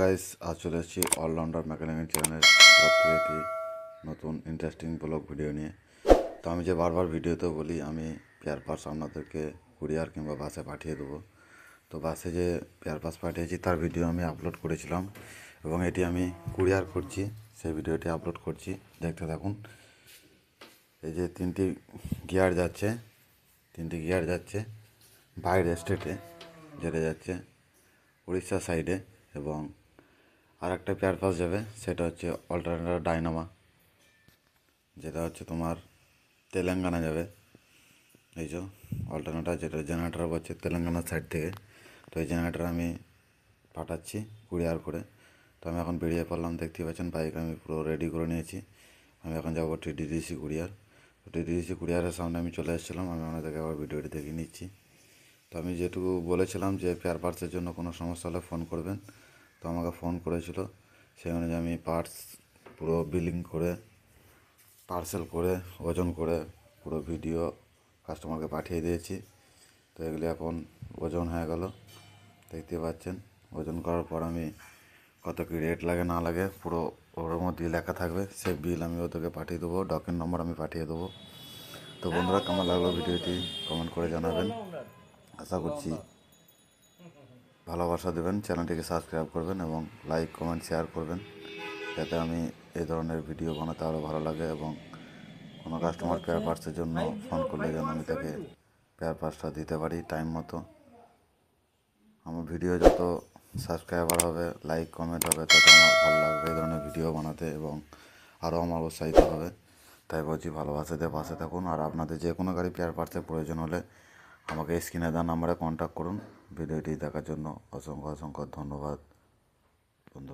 Guys, আজ চলে এসেছি অলরাউন্ডার মেকানিক্যাল চ্যানেলের তরফ থেকে একটি নতুন ইন্টারেস্টিং ব্লগ ভিডিও নিয়ে। তো আমি যে বারবার ভিডিওতে বলি, আমি পেয়ার পাস আপনাদেরকে কুরিয়ার কিংবা বাসে পাঠিয়ে দেবো। তো বাসে যে পেয়ার পাস পাঠিয়েছি, তার ভিডিও আমি আপলোড করেছিলাম এবং এটি আমি কুরিয়ার করছি, সেই ভিডিওটি আপলোড করছি। দেখতে থাকুন। এই যে তিনটি গিয়ার যাচ্ছে, তিনটি গিয়ার যাচ্ছে বাইরে স্টেটে যেটা যাচ্ছে উড়িষ্যা সাইডে এবং আর একটা পেয়ার পাস যাবে, সেটা হচ্ছে অল্টারনেটার ডাইনামা যেটা হচ্ছে তোমার তেলেঙ্গানা যাবে। এই যে অল্টারনেটার যেটা জেনারেটার হচ্ছে তেলেঙ্গানার সাইড থেকে। তো এই জেনারেটার আমি পাঠাচ্ছি কুরিয়ার করে। তো আমি এখন বেরিয়ে পড়লাম, দেখতে পাচ্ছেন বাইক আমি পুরো রেডি করে নিয়েছি। আমি এখন যাব টিডিডিসি কুরিয়ার তো টিডিডিসি কুরিয়ারের সামনে আমি চলে এসেছিলাম, আমি ওনাদেরকে আবার ভিডিওটি দেখে নিচ্ছি। তো আমি যেটুকু বলেছিলাম যে পেয়ার পার্টসের জন্য কোনো সমস্যা হলে ফোন করবেন। তো আমাকে ফোন করেছিল। সেই অনুযায়ী আমি পার্টস পুরো বিলিং করে পার্সেল করে, ওজন করে পুরো ভিডিও কাস্টমারকে পাঠিয়ে দিয়েছি। তো এগুলি এখন ওজন হয়ে গেল, দেখতে পাচ্ছেন। ওজন করার পর আমি কত কী রেট লাগে না লাগে পুরো ওর মধ্যে লেখা থাকবে। সেই বিল আমি ওদেরকে পাঠিয়ে দেবো ডকের নম্বর আমি পাঠিয়ে দেবো। তো বন্ধুরা, কেমন লাগল ভিডিওটি কমেন্ট করে জানাবেন। আশা করছি ভালোবাসা দেবেন, চ্যানেলটিকে সাবস্ক্রাইব করবেন এবং লাইক, কমেন্ট, শেয়ার করবেন। যাতে আমি এই ধরনের ভিডিও বানাতে আরও ভালো লাগে এবং কোনো কাস্টমার পেয়ার পার্সের জন্য ফোন করলে যেন আমি তাকে পেয়ার পার্সটা দিতে পারি টাইম মতো। আমার ভিডিও যত সাবস্ক্রাইবার হবে লাইক কমেন্ট হবে, তত আমার ভালো লাগবে এই ধরনের ভিডিও বানাতে এবং আরও আমার উৎসাহিত হবে। তাই বলছি ভালোবাসা দিয়ে পাশে থাকুন। আর আপনাদের যে কোনো গাড়ি পেয়ার পার্সের প্রয়োজন হলে আমাকে স্ক্রিনে দেওয়া নাম্বারে কন্ট্যাক্ট করুন। ভিডিওটি দেখার জন্য অসংখ্য অসংখ্য ধন্যবাদ। বন্ধু